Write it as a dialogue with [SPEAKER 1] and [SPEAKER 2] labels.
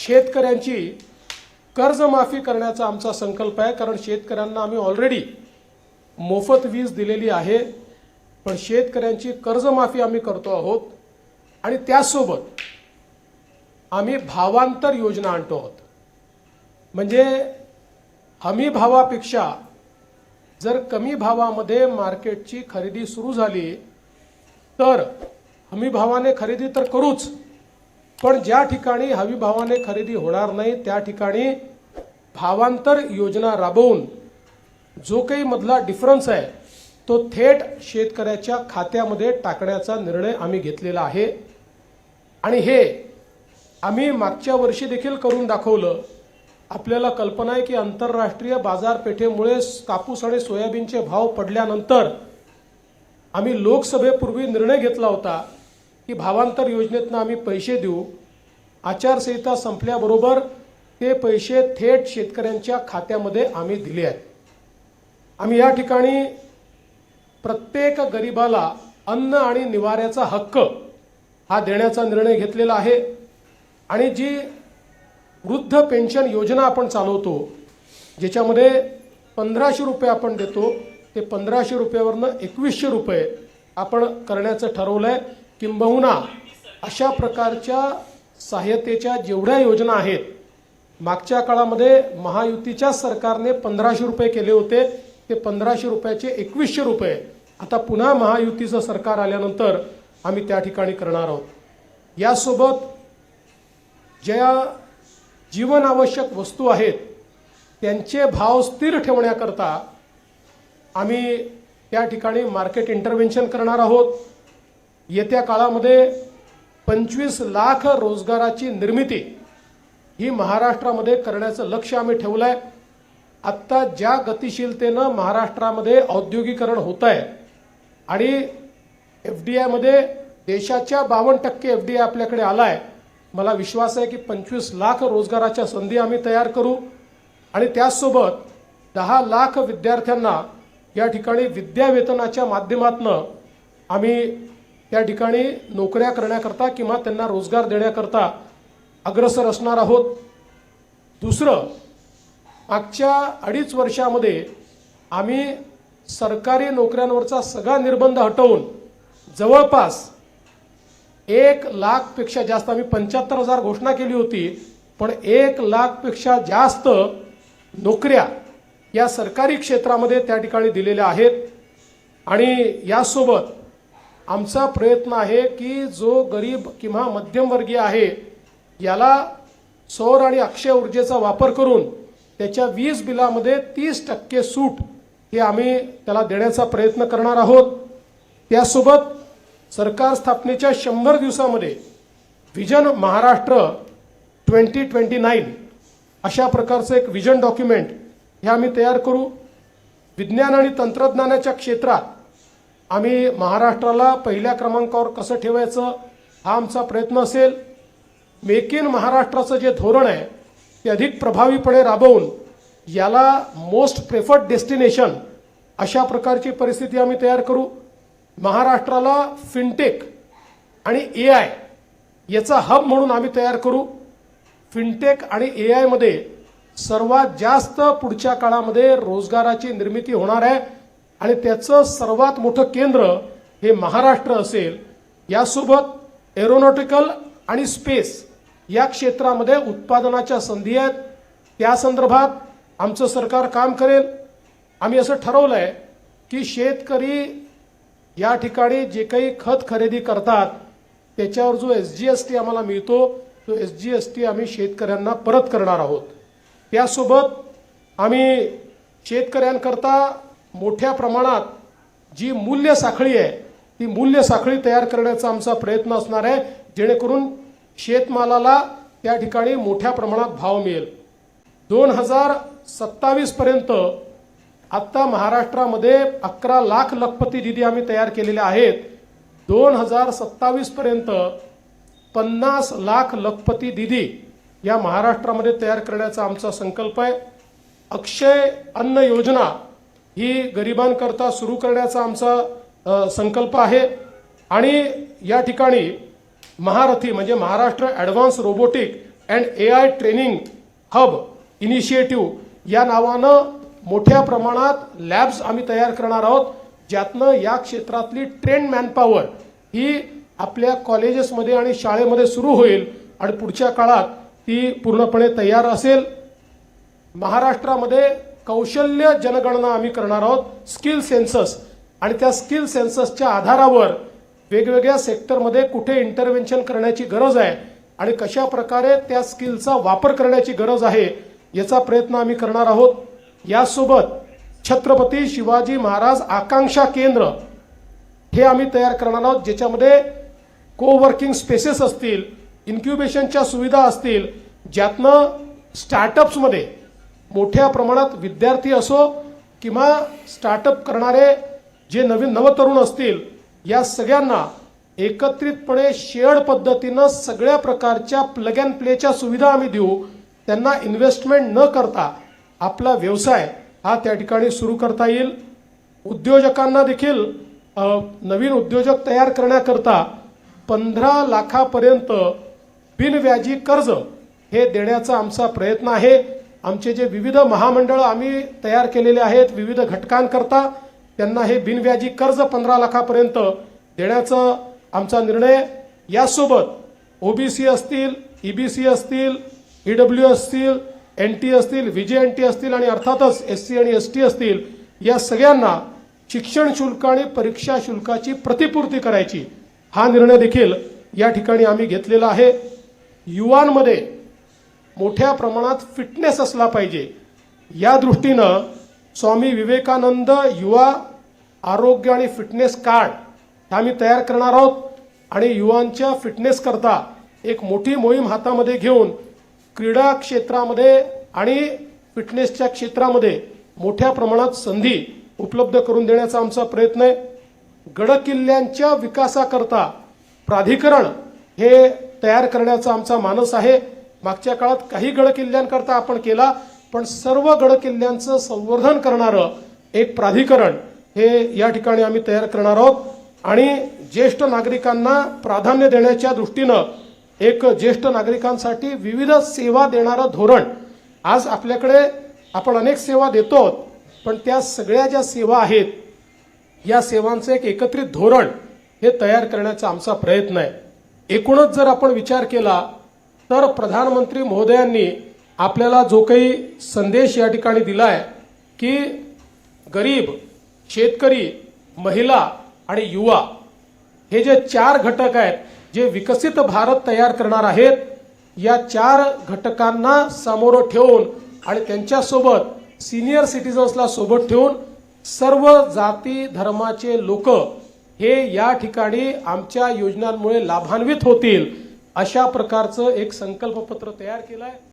[SPEAKER 1] शेतकऱ्यांची कर्जमाफी करण्याचा आमचा संकल्प आहे कारण शेतकऱ्यांना आम्ही ऑलरेडी मोफत वीज दिलेली आहे. पण शेतकऱ्यांची कर्जमाफी आम्ही करतो आहोत आणि त्याचसोबत आम्ही भावांतर योजना आणतो आहोत. म्हणजे हमी भावापेक्षा जर कमी भावामध्ये मार्केटची खरेदी सुरू झाली तर हमी भावाने खरेदी तर करूच पण ज्या ठिकाणी हमीभावाने खरेदी होणार नाही त्या ठिकाणी भावांतर योजना राबवून जो काही मधला डिफरन्स आहे तो थेट शेतकऱ्याच्या खात्यामध्ये टाकण्याचा निर्णय आम्ही घेतलेला आहे. आणि हे आम्ही मागच्या वर्षी देखील करून दाखवलं. आपल्याला कल्पना आहे की आंतरराष्ट्रीय बाजारपेठेमुळे कापूस आणि सोयाबीनचे भाव पडल्यानंतर आम्ही लोकसभेपूर्वी निर्णय घेतला होता. की भावांतर योजनेतनं आम्ही पैसे देऊ. आचारसंहिता संपल्याबरोबर ते पैसे थेट शेतकऱ्यांच्या खात्यामध्ये आम्ही दिले आहेत. आम्ही या ठिकाणी प्रत्येक गरिबाला अन्न आणि निवाऱ्याचा हक्क हा देण्याचा निर्णय घेतलेला आहे. आणि जी वृद्ध पेन्शन योजना आपण चालवतो ज्याच्यामध्ये पंधराशे रुपये आपण देतो ते पंधराशे रुपयावरनं एकवीसशे रुपये आपण करण्याचं ठरवलं आहे किंबहुना अशा प्रकारच्या सहाय्यतेच्या जेवढ्या योजना आहेत मागच्या काळामध्ये महायुतीच्या सरकारने पंधराशे रुपये केले होते ते पंधराशे रुपयाचे एकवीसशे रुपये आता पुन्हा महायुतीचं सरकार आल्यानंतर आम्ही त्या ठिकाणी करणार आहोत. यासोबत ज्या जीवनावश्यक वस्तू आहेत त्यांचे भाव स्थिर ठेवण्याकरता आम्ही त्या ठिकाणी मार्केट इंटरव्हेन्शन करणार आहोत. येत्या काळामध्ये पंचवीस लाख रोजगाराची निर्मिती ही महाराष्ट्रामध्ये करण्याचं लक्ष आम्ही ठेवलं आहे आत्ता ज्या गतिशीलतेनं महाराष्ट्रामध्ये औद्योगिकरण होत आहे आणि एफ डी आयमध्ये देशाच्या बावन्न टक्के एफ डी आय आपल्याकडे आला आहे मला विश्वास आहे की पंचवीस लाख रोजगाराच्या संधी आम्ही तयार करू. आणि त्याचसोबत दहा लाख विद्यार्थ्यांना या ठिकाणी विद्यावेतनाच्या माध्यमातून आम्ही त्या ठिकाणी नोकऱ्या करण्याकरता किंवा त्यांना रोजगार देण्याकरता अग्रसर असणार आहोत. दुसरं मागच्या अडीच वर्षामध्ये आम्ही सरकारी नोकऱ्यांवरचा सगळा निर्बंध हटवून जवळपास एक लाखपेक्षा जास्त आम्ही पंच्याहत्तर हजार घोषणा केली होती पण एक लाखपेक्षा जास्त नोकऱ्या या सरकारी क्षेत्रामध्ये त्या ठिकाणी दिलेल्या आहेत. आणि यासोबत आमचा प्रयत्न आहे की जो गरीब किंवा मध्यमवर्गीय आहे याला सौर आणि अक्षय ऊर्जेचा वापर करून त्याच्या वीज बिलामध्ये तीस टक्के सूट हे आम्ही त्याला देण्याचा प्रयत्न करणार आहोत. त्यासोबत सरकार स्थापनेच्या शंभर दिवसामध्ये vision Maharashtra twenty twenty nine अशा प्रकारचं एक विजन डॉक्युमेंट हे आम्ही तयार करू. विज्ञान आणि तंत्रज्ञानाच्या क्षेत्रात आम्ही महाराष्ट्राला पहिल्या क्रमांकावर कसं ठेवायचं हा आमचा प्रयत्न असेल. मेक इन महाराष्ट्राचं जे धोरण आहे ते अधिक प्रभावीपणे राबवून याला मोस्ट प्रेफर्ड डेस्टिनेशन अशा प्रकारची परिस्थिती आम्ही तयार करू. महाराष्ट्राला फिनटेक आणि ए आय याचा हब म्हणून आम्ही तयार करू. फिनटेक आणि ए आयमध्ये सर्वात जास्त पुढच्या काळामध्ये रोजगाराची निर्मिती होणार आहे. आणि त्याचं सर्वात मोठं केंद्र हे महाराष्ट्र असेल यासोबत एरोनॉटिकल आणि स्पेस या क्षेत्रामध्ये उत्पादनाच्या संधी आहेत. त्या संदर्भात आमचं सरकार काम करेल. आम्ही असं ठरवलं आहे की शेतकरी या ठिकाणी जे काही खत खरेदी करतात त्याच्यावर जो एस जी एस टी आम्हाला मिळतो तो एस जी एस टी आम्ही शेतकऱ्यांना परत करणार आहोत. त्यासोबत आम्ही शेतकऱ्यांकरता मोठ्या प्रमाणात जी मूल्य साखळी आहे ती मूल्य साखळी तयार करण्याचा आमचा प्रयत्न असणार आहे जेणेकरून शेतमालाला त्या ठिकाणी मोठ्या प्रमाणात भाव मिळेल. दोन हजार सत्तावीस पर्यंत आत्ता महाराष्ट्रामध्ये अकरा लाख लखपती निधी आम्ही तयार केलेल्या आहेत. दोन हजार सत्तावीस पर्यंत पन्नास लाख लखपती दिदी या महाराष्ट्रामध्ये तयार करण्याचा आमचा संकल्प आहे. अक्षय अन्न योजना ही गरिबांकरता सुरू करण्याचा आमचा संकल्प आहे. आणि या ठिकाणी महारथी म्हणजे Maharashtra advanced robotic and A I training hub initiative या नावानं मोठ्या प्रमाणात लॅब्स आम्ही तयार करणार आहोत ज्यातनं या क्षेत्रातली ट्रेंड मॅनपॉवर ही आपल्या कॉलेजेसमध्ये आणि शाळेमध्ये सुरू होईल आणि पुढच्या काळात ती पूर्णपणे तयार असेल. महाराष्ट्रामध्ये कौशल्य जनगणना आम्ही करणार आहोत. स्किल सेन्सस आणि त्या स्किल सेन्ससच्या आधारावर वेगवेगळ्या सेक्टरमध्ये कुठे इंटरव्हेन्शन करण्याची गरज आहे आणि कशा प्रकारे त्या स्किलचा वापर करण्याची गरज आहे याचा प्रयत्न आम्ही करणार आहोत. यासोबत छत्रपती शिवाजी महाराज आकांक्षा केंद्र हे आम्ही तयार करणार आहोत ज्याच्यामध्ये कोवर्किंग स्पेसेस असतील इन्क्युबेशनच्या सुविधा असतील ज्यातनं स्टार्टअप्समध्ये मोठ्या प्रमाणात विद्यार्थी असो किंवा स्टार्टअप करणारे जे नवीन नवतरुण असतील या सगळ्यांना एकत्रितपणे शेअर्ड पद्धतीनं सगळ्या प्रकारच्या प्लग अँड प्लेच्या सुविधा आम्ही देऊ. त्यांना इन्व्हेस्टमेंट न करता आपला व्यवसाय हा त्या ठिकाणी सुरू करता येईल. उद्योजकांना देखील नवीन उद्योजक तयार करण्याकरता पंधरा लाखापर्यंत बिनव्याजी कर्ज हे देण्याचा आमचा प्रयत्न आहे. आमचे जे विविध महामंडळ आम्ही तयार केलेले आहेत विविध घटकांकरता त्यांना हे बिनव्याजी कर्ज पंधरा लाखापर्यंत देण्याचं आमचा निर्णय. यासोबत ओबीसी असतील ईबीसी असतील ईडब्ल्यू असतील एन टी असतील व्हीजे एन टी असतील आणि अर्थातच एस सी आणि एस टी असतील या सगळ्यांना शिक्षण शुल्क आणि परीक्षा शुल्काची प्रतिपूर्ती करायची. हा निर्णय देखील या ठिकाणी आम्ही घेतलेला आहे. युवांमध्ये मोठ्या प्रमाणात फिटनेस असला पाहिजे. या दृष्टीनं स्वामी विवेकानंद युवा आरोग्य आणि फिटनेस कार्ड हे आम्ही तयार करणार आहोत. आणि युवांच्या फिटनेस करता एक मोठी मोहीम हातामध्ये घेऊन क्रीडा क्षेत्रामध्ये आणि फिटनेसच्या क्षेत्रामध्ये मोठ्या प्रमाणात संधी उपलब्ध करून देण्याचा आमचा प्रयत्न आहे. गडकिल्ल्यांच्या विकासाकरता प्राधिकरण हे तयार करण्याचा आमचा मानस आहे. मागच्या काळात काही गडकिल्ल्यांकरता आपण केला पण सर्व गडकिल्ल्यांचं संवर्धन करणारं एक प्राधिकरण हे या ठिकाणी आम्ही तयार करणार आहोत. आणि ज्येष्ठ नागरिकांना प्राधान्य देण्याच्या दृष्टीनं एक ज्येष्ठ नागरिकांसाठी विविध सेवा देणारं धोरण. आज आपल्याकडे आपण अनेक सेवा देतो आहोत, पण त्या सगळ्या ज्या सेवा आहेत या सेवांचं एक एकत्रित धोरण हे तयार करण्याचा आमचा प्रयत्न आहे. एकूणच जर आपण विचार केला तर प्रधानमंत्री महोदयांनी आपल्याला जो काही संदेश या ठिकाणी दिलाय की गरीब शेतकरी महिला आणि युवा हे जे चार घटक आहेत जे विकसित भारत तयार करणार आहेत या चार घटकांना समोर ठेवून आणि त्यांच्यासोबत सिनियर सिटीजन्सला सोबत ठेवून सर्व जाती धर्माचे लोक हे या ठिकाणी आमच्या योजनांमुळे लाभान्वित होतील. अशा प्रकारचं एक संकल्पपत्र तयार केलं आहे